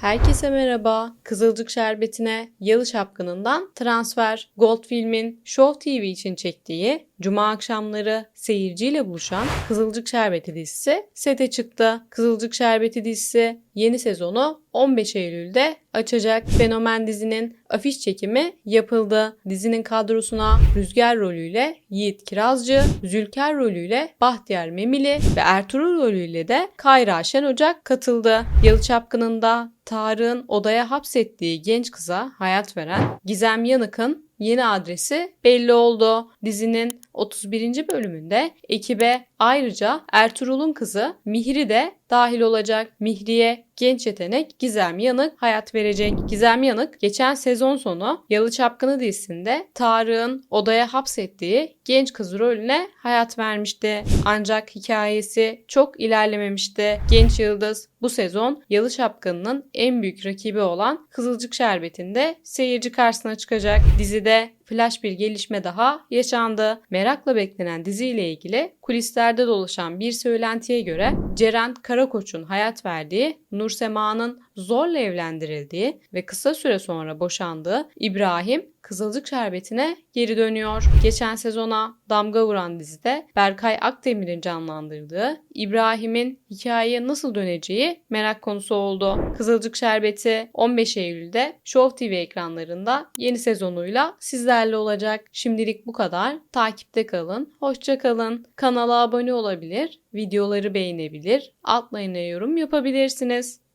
Herkese merhaba. Kızılcık Şerbeti'ne Yalı Şapkını'ndan transfer Gold Film'in Show TV için çektiği Cuma akşamları seyirciyle buluşan Kızılcık Şerbeti dizisi sete çıktı. Kızılcık Şerbeti dizisi yeni sezonu 15 Eylül'de açacak. Fenomen dizinin afiş çekimi yapıldı. Dizinin kadrosuna Rüzgar rolüyle Yiğit Kirazcı, Zülker rolüyle Bahtiyar Memili ve Ertuğrul rolüyle de Kayra Şen Ocak katıldı. Yalı Çapkını'nda Tarık'ın odaya hapsettiği genç kıza hayat veren Gizem Yanık'ın yeni adresi belli oldu. Dizinin 31. bölümünde ekibe ayrıca Ertuğrul'un kızı Mihri de dahil olacak. Mihri'ye genç yetenek Gizem Yanık hayat verecek. Gizem Yanık geçen sezon sonu Yalı Çapkını dizisinde Tarık'ın odaya hapsettiği genç kız rolüne hayat vermişti. Ancak hikayesi çok ilerlememişti. Genç Yıldız bu sezon Yalı Çapkını'nın en büyük rakibi olan Kızılcık Şerbeti'nde seyirci karşısına çıkacak. Dizide flash bir gelişme daha yaşandı. Merakla beklenen diziyle ilgili kulislerde dolaşan bir söylentiye göre Ceren Karakoç'un hayat verdiği Nur Sema'nın zorla evlendirildiği ve kısa süre sonra boşandığı İbrahim Kızılcık Şerbeti'ne geri dönüyor. Geçen sezona damga vuran dizide Berkay Akdemir'in canlandırdığı İbrahim'in hikayeye nasıl döneceği merak konusu oldu. Kızılcık Şerbeti 15 Eylül'de Show TV ekranlarında yeni sezonuyla sizlerle olacak. Şimdilik bu kadar. Takipte kalın. Hoşça kalın. Kanala abone olabilir, videoları beğenebilir, altlarına yorum yapabilirsiniz.